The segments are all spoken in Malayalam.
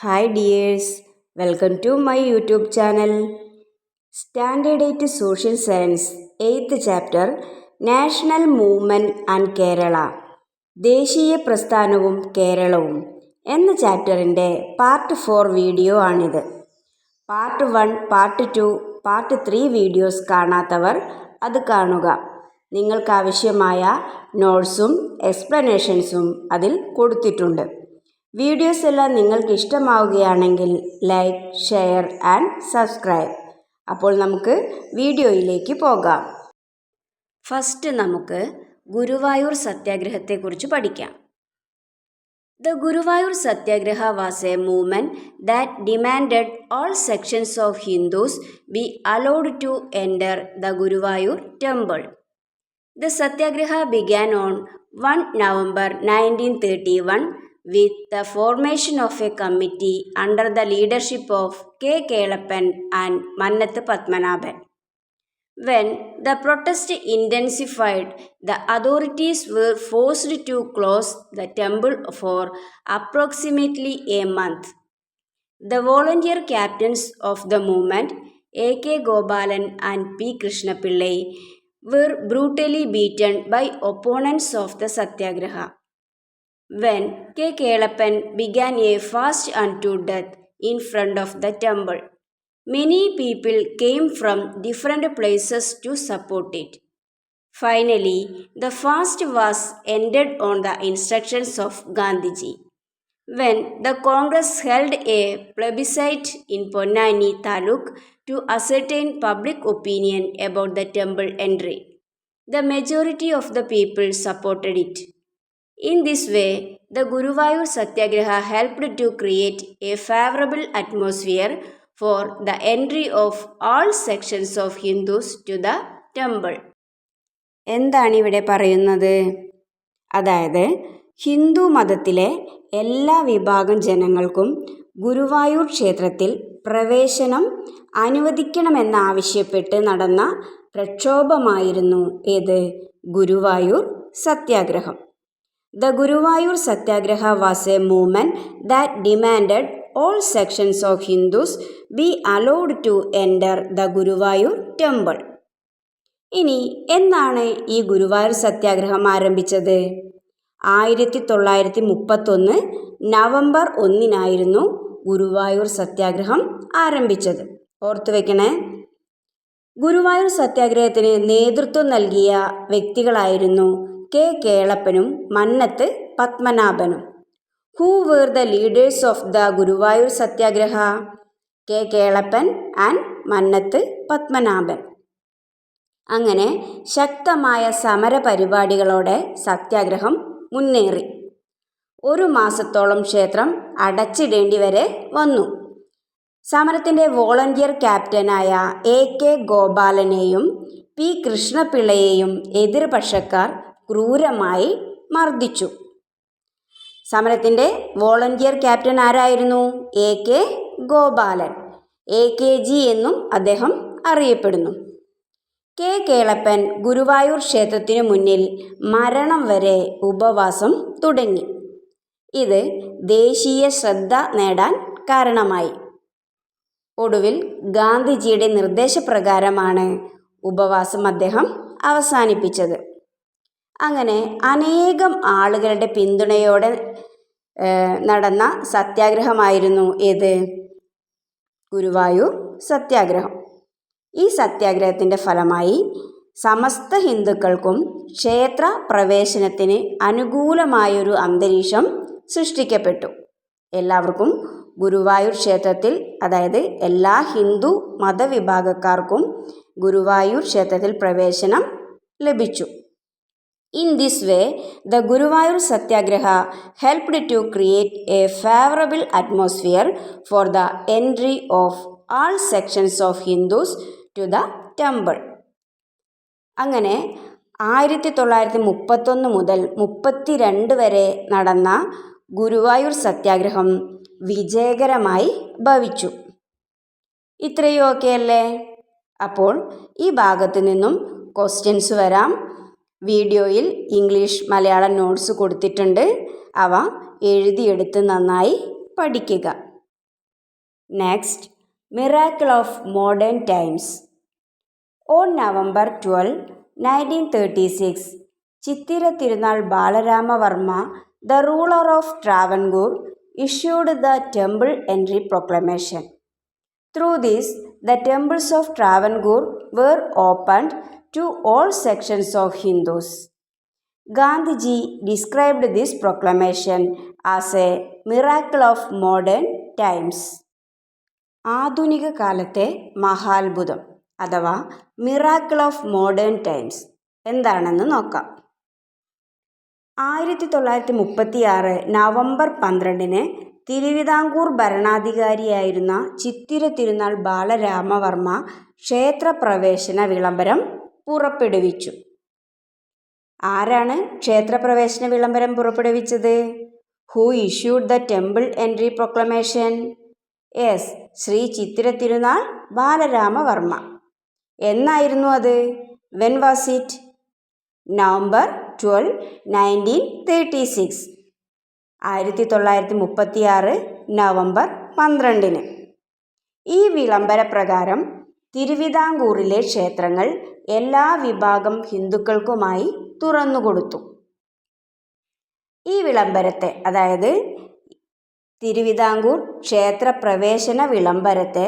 Hi dears welcome to my YouTube channel standard eight social science eighth chapter national movement and Kerala ദേശീയ പ്രസ്ഥാനവും കേരളവും എന്ന ചാപ്റ്ററിന്റെ പാർട്ട് ഫോർ വീഡിയോ ആണിത്. Part one part two part three videos കാണാത്തവർ അത് കാണുക. നിങ്ങൾക്കാവശ്യമായ നോട്ട്സും എക്സ്പ്ലനേഷൻസും അതിൽ കൊടുത്തിട്ടുണ്ട്. വീഡിയോസ് എല്ലാം നിങ്ങൾക്ക് ഇഷ്ടമാവുകയാണെങ്കിൽ ലൈക്ക് ഷെയർ ആൻഡ് സബ്സ്ക്രൈബ്. അപ്പോൾ നമുക്ക് വീഡിയോയിലേക്ക് പോകാം. ഫസ്റ്റ് നമുക്ക് ഗുരുവായൂർ സത്യാഗ്രഹത്തെക്കുറിച്ച് പഠിക്കാം. The Guruvayur satyagraha was a movement that demanded all sections of Hindus be allowed to enter the Guruvayur temple. The satyagraha began on one November nineteen thirty one with the formation of a committee under the leadership of K. Kelappan and Mannath Padmanabhan. When the protest intensified, the authorities were forced to close the temple for approximately a month. The volunteer captains of the movement, A.K. Gopalan and P. Krishnapillai, were brutally beaten by opponents of the Satyagraha when K. Kelappan began a fast unto death in front of the temple. Many people came from different places to support it. Finally, the fast was ended on the instructions of Gandhiji. When the Congress held a plebiscite in Ponnani Taluk to ascertain public opinion about the temple entry, the majority of the people supported it. In this way, the Guruvayur Satyagraha helped to create a favorable atmosphere for the entry of all sections of Hindus to the temple. എന്താണ് ഇവിടെ പറയുന്നത് അതായത് ഹിന്ദു മതത്തിലെ എല്ലാ വിഭാഗം ജനങ്ങൾക്കും ഗുരുവായൂർ ക്ഷേത്രത്തിൽ പ്രവേശനം അനുവദിക്കണമെന്നാവശ്യപ്പെട്ട് നടന്ന പ്രക്ഷോഭമായിരുന്നു ഏത് ഗുരുവായൂർ സത്യാഗ്രഹം The Guruvayur Satyagraha was a movement that demanded all sections of Hindus be allowed to enter the Guruvayur temple. ഇനി എന്നാണ് ഈ ഗുരുവായൂർ സത്യാഗ്രഹം ആരംഭിച്ചത്? ആയിരത്തി തൊള്ളായിരത്തി മുപ്പത്തൊന്ന് നവംബർ ഒന്നിനായിരുന്നു ഗുരുവായൂർ സത്യാഗ്രഹം ആരംഭിച്ചത്. ഓർത്തു വെക്കണേ. ഗുരുവായൂർ സത്യാഗ്രഹത്തിന് നേതൃത്വം നൽകിയ വ്യക്തികളായിരുന്നു കെ കേളപ്പനും Mannath പത്മനാഭനും. Who were the leaders of the Guruvayur satyagraha K Kelappan and Mannath Padmanabhan. അങ്ങനെ ശക്തമായ സമര പരിപാടികളോടെ സത്യാഗ്രഹം മുന്നേറി. ഒരു മാസത്തോളം ക്ഷേത്രം അടച്ചിടേണ്ടി വരെ വന്നു. സമരത്തിന്റെ വോളണ്ടിയർ ക്യാപ്റ്റനായ എ കെ ഗോപാലനെയും പി കൃഷ്ണപിള്ളയെയും എതിർപക്ഷക്കാർ ക്രൂരമായി മർദ്ദിച്ചു. സമരത്തിന്റെ വോളണ്ടിയർ ക്യാപ്റ്റൻ ആരായിരുന്നു? A K Gopalan. A K G എന്നും അദ്ദേഹം അറിയപ്പെടുന്നു. കെ കേളപ്പൻ ഗുരുവായൂർ ക്ഷേത്രത്തിനു മുന്നിൽ മരണം വരെ ഉപവാസം തുടങ്ങി. ഇത് ദേശീയ ശ്രദ്ധ നേടാൻ കാരണമായി. ഒടുവിൽ ഗാന്ധിജിയുടെ നിർദ്ദേശപ്രകാരമാണ് ഉപവാസം അദ്ദേഹം അവസാനിപ്പിച്ചത്. അങ്ങനെ അനേകം ആളുകളുടെ പിന്തുണയോടെ നടന്ന സത്യാഗ്രഹമായിരുന്നു ഏത്? ഗുരുവായൂർ സത്യാഗ്രഹം. ഈ സത്യാഗ്രഹത്തിന്റെ ഫലമായി സമസ്ത ഹിന്ദുക്കൾക്കും ക്ഷേത്ര പ്രവേശനത്തിന് അനുകൂലമായൊരു അന്തരീക്ഷം സൃഷ്ടിക്കപ്പെട്ടു. എല്ലാവർക്കും ഗുരുവായൂർ ക്ഷേത്രത്തിൽ അതായത് എല്ലാ ഹിന്ദു മതവിഭാഗക്കാർക്കും ഗുരുവായൂർ ക്ഷേത്രത്തിൽ പ്രവേശനം ലഭിച്ചു. In this way, the Guruvayur Satyagraha helped to create a favorable atmosphere for the entry of all sections of Hindus to the temple. അങ്ങനെ ആയിരത്തി തൊള്ളായിരത്തി മുപ്പത്തൊന്ന് മുതൽ മുപ്പത്തിരണ്ട് വരെ നടന്ന ഗുരുവായൂർ സത്യാഗ്രഹം വിജയകരമായി ഭവിച്ചു ഇത്രയും ഓക്കെ അല്ലേ അപ്പോൾ ഈ ഭാഗത്തു നിന്നും ക്വസ്റ്റ്യൻസ് വരാം വീഡിയോയിൽ ഇംഗ്ലീഷ് മലയാളം നോട്ട്സ് കൊടുത്തിട്ടുണ്ട്. അവ എഴുതിയെടുത്ത് നന്നായി പഠിക്കുക. Next miracle of modern times on November twelve nineteen thirty six Chithira Thirunal Balaramavarma the ruler of Travancore issued the temple entry proclamation through this, the temples of Travancore were opened to all sections of Hindus. Gandhiji described this proclamation as a miracle of modern times. ആധുനിക കാലത്തെ മഹാത്ഭുതം അഥവാ മിറാക്കിൾ ഓഫ് മോഡേൺ ടൈംസ് എന്താണെന്ന് നോക്കാം ആയിരത്തി തൊള്ളായിരത്തി മുപ്പത്തി ആറ് നവംബർ പന്ത്രണ്ടിന് തിരുവിതാംകൂർ ഭരണാധികാരിയായിരുന്ന ചിത്തിര തിരുനാൾ ബാലരാമവർമ്മ ക്ഷേത്രപ്രവേശന വിളംബരം പുറപ്പെടുവിച്ചു. ആരാണ് ക്ഷേത്രപ്രവേശന വിളംബരം പുറപ്പെടുവിച്ചത്? Who issued the temple entry proclamation yes Shri Chithira Thirunal Balaramavarma. എന്നായിരുന്നു അത്? When was it November twelve nineteen thirty six ആയിരത്തി തൊള്ളായിരത്തി മുപ്പത്തി ആറ് നവംബർ പന്ത്രണ്ടിന്. ഈ വിളംബര പ്രകാരം തിരുവിതാംകൂറിലെ ക്ഷേത്രങ്ങൾ എല്ലാ വിഭാഗം ഹിന്ദുക്കൾക്കുമായി തുറന്നുകൊടുത്തു. ഈ വിളംബരത്തെ അതായത് തിരുവിതാംകൂർ ക്ഷേത്രപ്രവേശന വിളംബരത്തെ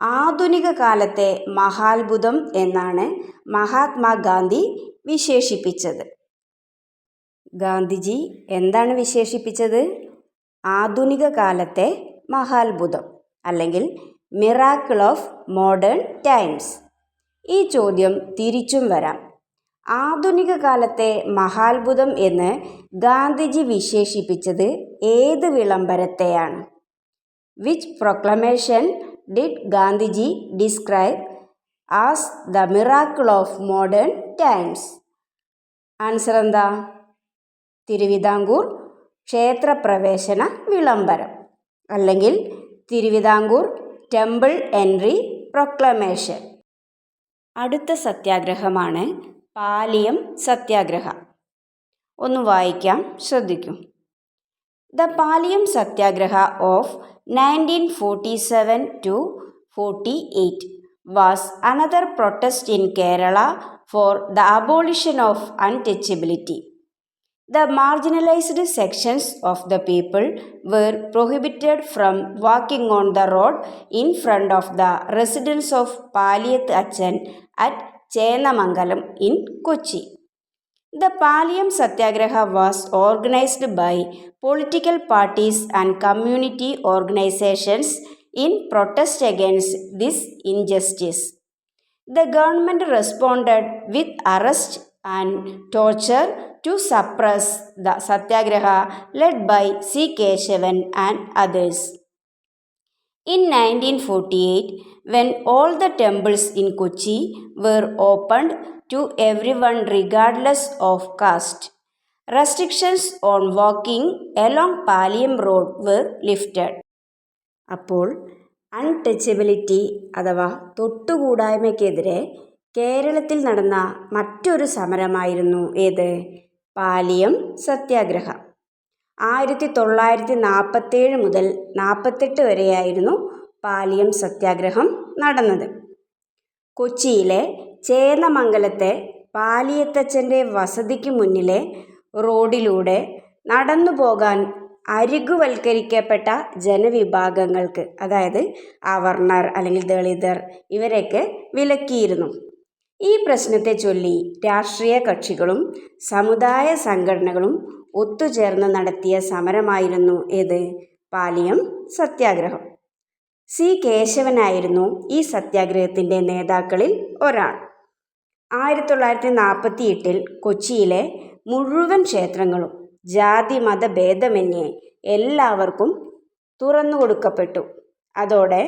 ആധുനിക കാലത്തെ മഹാത്ഭുതം എന്നാണ് മഹാത്മാഗാന്ധി വിശേഷിപ്പിച്ചത്. ഗാന്ധിജി എന്താണ് വിശേഷിപ്പിച്ചത്? ആധുനിക കാലത്തെ മഹാത്ഭുതം അല്ലെങ്കിൽ മിറാക്കിൾ ഓഫ് മോഡേൺ ടൈംസ്. ഈ ചോദ്യം തിരിച്ചും വരാം. ആധുനിക കാലത്തെ മഹാത്ഭുതം എന്ന് ഗാന്ധിജി വിശേഷിപ്പിച്ചത് ഏത് വിളംബരത്തെയാണ്? Which proclamation did Gandhiji describe as the miracle of modern times answer എന്താ? തിരുവിതാംകൂർ ക്ഷേത്രപ്രവേശന വിളംബരം. അല്ലെങ്കിൽ തിരുവിതാംകൂർ ടെമ്പിൾ എൻട്രി പ്രൊക്ലമേഷൻ അടുത്ത സത്യാഗ്രഹമാണ് പാലിയം സത്യാഗ്രഹ. ഒന്ന് വായിക്കാം ശ്രദ്ധിക്കും. The Paliyam satyagraha of nineteen forty seven to forty eight was another protest in Kerala for the abolition of untouchability The marginalized sections of the people were prohibited from walking on the road in front of the residence of Paliyat Achan at Chenamangalam in Kochi. The Paliyam Satyagraha was organized by political parties and community organizations in protest against this injustice. The government responded with arrest and torture to suppress the Satyagraha led by C. Keshavan and others. In 1948, when all the temples in Kochi were opened to everyone regardless of caste, restrictions on walking along Palayam Road were lifted. അപ്പോൾ അൺടച്ചബിലിറ്റി അഥവാ തൊട്ടുകൂടായ്മയ്ക്കെതിരെ കേരളത്തിൽ നടന്ന മറ്റൊരു സമരമായിരുന്നു ഏത് പാലിയം സത്യാഗ്രഹ. ആയിരത്തി തൊള്ളായിരത്തി നാൽപ്പത്തേഴ് മുതൽ നാൽപ്പത്തെട്ട് വരെയായിരുന്നു പാലിയം സത്യാഗ്രഹം നടന്നത്. കൊച്ചിയിലെ ചേന്നമംഗലത്തെ പാലിയത്തച്ഛന്റെ വസതിക്ക് മുന്നിലെ റോഡിലൂടെ നടന്നു പോകാൻ അരികുവൽക്കരിക്കപ്പെട്ട ജനവിഭാഗങ്ങൾക്ക് അതായത് അവർണർ അല്ലെങ്കിൽ ദളിതർ ഇവരെയൊക്കെ വിലക്കിയിരുന്നു. ഈ പ്രശ്നത്തെ ചൊല്ലി രാഷ്ട്രീയ കക്ഷികളും സമുദായ സംഘടനകളും ഒത്തുചേർന്ന് നടത്തിയ സമരമായിരുന്നു ഏത്? പാലിയം സത്യാഗ്രഹം. സി. കേശവനായിരുന്നു ഈ സത്യാഗ്രഹത്തിന്റെ നേതാക്കളിൽ ഒരാൾ. ആയിരത്തി തൊള്ളായിരത്തി നാൽപ്പത്തി എട്ടിൽ കൊച്ചിയിലെ മുഴുവൻ ക്ഷേത്രങ്ങളും ജാതി മത എല്ലാവർക്കും തുറന്നു കൊടുക്കപ്പെട്ടു. അതോടെ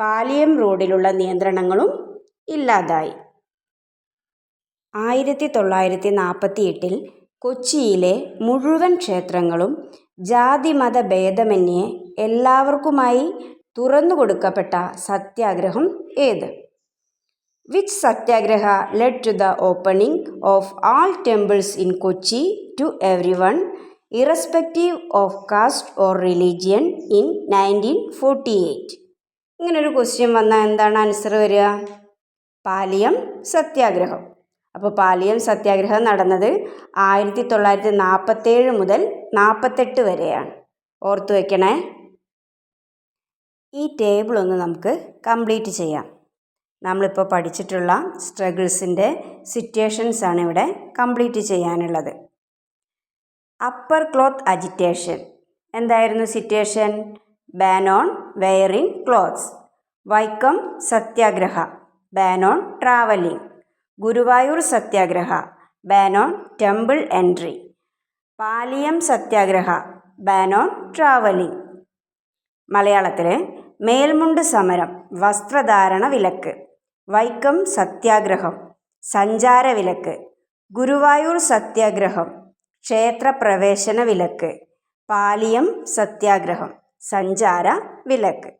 പാലിയം റോഡിലുള്ള നിയന്ത്രണങ്ങളും ഇല്ലാതായി. ആയിരത്തി തൊള്ളായിരത്തി നാൽപ്പത്തി എട്ടിൽ കൊച്ചിയിലെ മുഴുവൻ ക്ഷേത്രങ്ങളും ജാതിമത ഭേദമന്യേ എല്ലാവർക്കുമായി തുറന്നു കൊടുക്കപ്പെട്ട സത്യാഗ്രഹം ഏത്? Which satyagraha? Led to the opening of all temples in Kochi to everyone irrespective of caste or religion in nineteen forty eight ഇങ്ങനൊരു ക്വസ്റ്റ്യൻ വന്നാൽ എന്താണ് ആൻസർ വരിക? പാലിയം സത്യാഗ്രഹം. അപ്പോൾ പാലിയൽ സത്യാഗ്രഹം നടന്നത് ആയിരത്തി തൊള്ളായിരത്തി നാൽപ്പത്തേഴ് മുതൽ നാൽപ്പത്തെട്ട് വരെയാണ്. ഓർത്തു വയ്ക്കണേ ഈ ടേബിൾ ഒന്ന് നമുക്ക് കംപ്ലീറ്റ് ചെയ്യാം. നമ്മളിപ്പോൾ പഠിച്ചിട്ടുള്ള സ്ട്രഗിൾസിന്റെ സിറ്റുവേഷൻസ് ആണ് ഇവിടെ കംപ്ലീറ്റ് ചെയ്യാനുള്ളത്. അപ്പർ ക്ലോത്ത് അജിറ്റേഷൻ എന്തായിരുന്നു situation ban on wearing clothes Vaikom satyagraha. Ban on travelling Guruvayur satyagraha ban on temple entry. Paliyam satyagraha ban on travelling. മലയാളത്തിൽ മേൽമുണ്ട് സമരം വസ്ത്രധാരണ വിലക്ക്. വൈക്കം സത്യാഗ്രഹം സഞ്ചാര വിലക്ക്. ഗുരുവായൂർ സത്യാഗ്രഹം ക്ഷേത്രപ്രവേശന വിലക്ക്. പാലിയം സത്യാഗ്രഹം സഞ്ചാര വിലക്ക്.